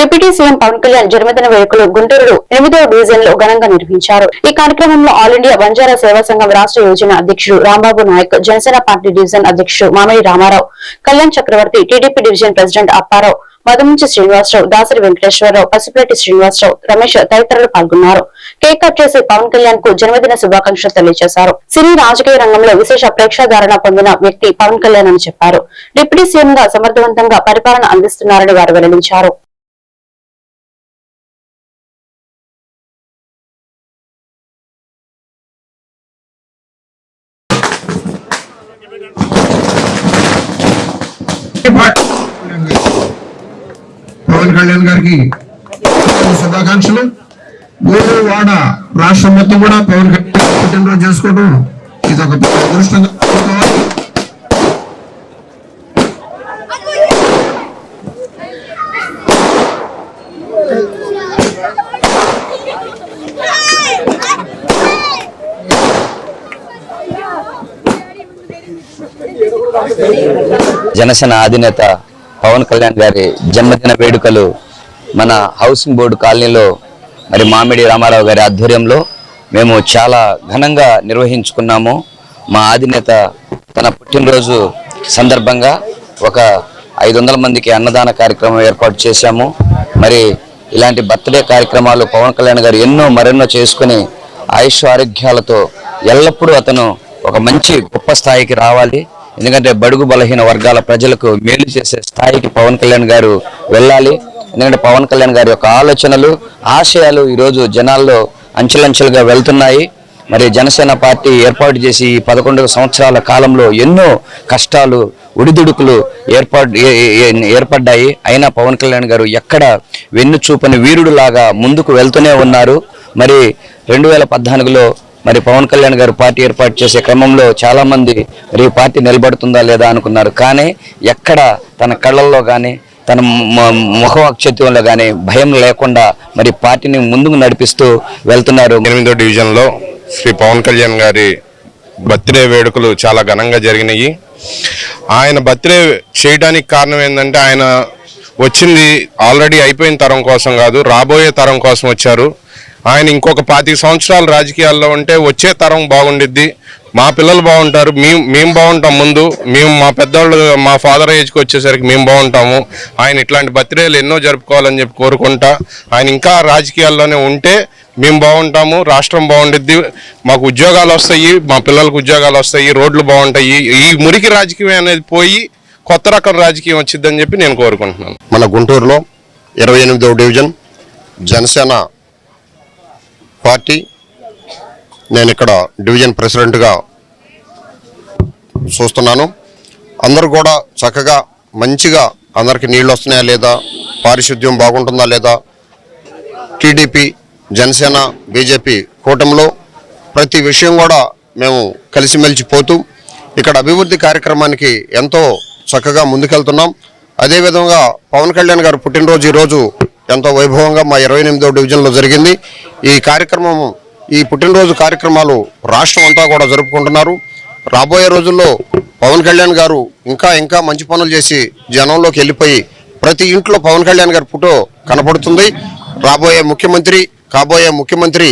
Deputy CM Pawan Kalyan జన్మదిన వేడుకలు గుంటూరు ఎనిమిదవ డివిజన్లో ఘనంగా నిర్వహించారు. ఈ కార్యక్రమంలో ఆల్ ఇండియా బంజారా సేవా సంఘం రాష్ట్ర యోజన అధ్యక్షుడు రాంబాబు నాయక్ జనసేన పార్టీ డివిజన్ అధ్యక్షుడు Mamidi Ramarao Kalyan Chakravarthi TDP division president Apparao Madamunchi Srinivasarao Dasari Venkateswararao Pasipireddy Srinivasarao Ramesh తదితరులు పాల్గొన్నారు. కేక్ కట్ చేసి పవన్ కళ్యాణ్కు జన్మదిన శుభాకాంక్షలు తెలియజేశారు. సినీ రాజకీయ రంగంలో విశేష ప్రేక్షాధారణ పొందిన వ్యక్తి పవన్ కళ్యాణ్ అని చెప్పారు. డిప్యూటీ సీఎం గా సమర్థవంతంగా పరిపాలన అందిస్తున్నారని వారు వెల్లడించారు. పవన్ కళ్యాణ్ గారికి శుభాకాంక్షలు. ఊరు రాష్ట్రం మొత్తం కూడా పవన్ కళ్యాణ్ పుట్టినరోజు చేసుకోవడం ఇది ఒక అదృష్టంగా Thank you. జనసేన అధినేత పవన్ కళ్యాణ్ గారి జన్మదిన వేడుకలు మన హౌసింగ్ బోర్డు కాలనీలో మరి మామిడి రామారావు గారి ఆధ్వర్యంలో మేము చాలా ఘనంగా నిర్వహించుకున్నాము. మా అధినేత తన పుట్టినరోజు సందర్భంగా ఒక ఐదు వందల మందికి అన్నదాన కార్యక్రమం ఏర్పాటు చేశాము. మరి ఇలాంటి బర్త్డే కార్యక్రమాలు పవన్ కళ్యాణ్ గారు ఎన్నో మరెన్నో చేసుకుని ఆయుష్ ఆరోగ్యాలతో ఎల్లప్పుడూ అతను ఒక మంచి గొప్ప స్థాయికి రావాలి. ఎందుకంటే బడుగు బలహీన వర్గాల ప్రజలకు మేలు చేసే స్థాయికి పవన్ కళ్యాణ్ గారు వెళ్ళాలి. ఎందుకంటే పవన్ కళ్యాణ్ గారి యొక్క ఆలోచనలు ఆశయాలు ఈరోజు జనాల్లో అంచెలంచెలుగా వెళ్తున్నాయి. మరి జనసేన పార్టీ ఏర్పాటు చేసి ఈ పదకొండు సంవత్సరాల కాలంలో ఎన్నో కష్టాలు ఉడిదుడుకులు ఏర్పాటు ఏర్పడ్డాయి. అయినా పవన్ కళ్యాణ్ గారు ఎక్కడ వెన్ను చూపని వీరుడు లాగా ముందుకు వెళ్తూనే ఉన్నారు. మరి రెండు వేల పద్నాలుగులో మరి పవన్ కళ్యాణ్ గారు పార్టీ ఏర్పాటు చేసే క్రమంలో చాలా మంది మరి ఈ పార్టీ నిలబడుతుందా లేదా అనుకున్నారు. కానీ ఎక్కడ తన కళ్ళల్లో కానీ తన మ- అక్షత్యంలో కానీ భయం లేకుండా మరి పార్టీని ముందుకు నడిపిస్తూ వెళ్తున్నారు. ఎనిమిదో డివిజన్లో శ్రీ పవన్ కళ్యాణ్ గారి బర్త్డే వేడుకలు చాలా ఘనంగా జరిగినాయి. ఆయన బర్త్డే చేయడానికి కారణం ఏంటంటే ఆయన వచ్చింది ఆల్రెడీ అయిపోయిన తరం కోసం కాదు రాబోయే తరం కోసం వచ్చారు. ఆయన ఇంకొక పాతిక సంవత్సరాలు రాజకీయాల్లో ఉంటే వచ్చే తరం బాగుండిద్ది. మా పిల్లలు బాగుంటారు మేము మేము బాగుంటాం ముందు. మేము మా పెద్దవాళ్ళు మా ఫాదర్ ఏజ్కి వచ్చేసరికి మేము బాగుంటాము. ఆయన ఇట్లాంటి బర్త్డేలు ఎన్నో జరుపుకోవాలని చెప్పి కోరుకుంటా. ఆయన ఇంకా రాజకీయాల్లోనే ఉంటే మేము బాగుంటాము రాష్ట్రం బాగుండిద్ది. మాకు ఉద్యోగాలు వస్తాయి మా పిల్లలకు ఉద్యోగాలు వస్తాయి రోడ్లు బాగుంటాయి. ఈ మురికి రాజకీయం అనేది పోయి కొత్త రకం రాజకీయం వచ్చిద్దని చెప్పి నేను కోరుకుంటున్నాను. మన గుంటూరులో ఇరవై ఎనిమిదవ డివిజన్ జనసేన పార్టీ. నేను ఇక్కడ డివిజన్ ప్రెసిడెంట్గా చూస్తున్నాను. అందరూ కూడా చక్కగా మంచిగా అందరికి నీళ్ళు వస్తున్నాయా లేదా? పారిశుద్ధ్యం బాగుంటుందా లేదా? టీడీపీ జనసేన బీజేపీ కూటమిలో ప్రతి విషయం కూడా మేము కలిసిమెలిసి పోతూ ఇక్కడ అభివృద్ధి కార్యక్రమానికి ఎంతో చక్కగా ముందుకెళ్తున్నాం. అదేవిధంగా పవన్ కళ్యాణ్ గారు పుట్టినరోజు ఈరోజు ఎంతో వైభవంగా మా ఇరవై ఎనిమిదో డివిజన్లో జరిగింది. ఈ కార్యక్రమం ఈ పుట్టినరోజు కార్యక్రమాలు రాష్ట్రం అంతా కూడా జరుపుకుంటున్నారు. రాబోయే రోజుల్లో పవన్ కళ్యాణ్ గారు ఇంకా ఇంకా మంచి పనులు చేసి జనంలోకి వెళ్ళిపోయి ప్రతి ఇంట్లో పవన్ కళ్యాణ్ గారి ఫోటో కనపడుతుంది. రాబోయే ముఖ్యమంత్రి కాబోయే ముఖ్యమంత్రి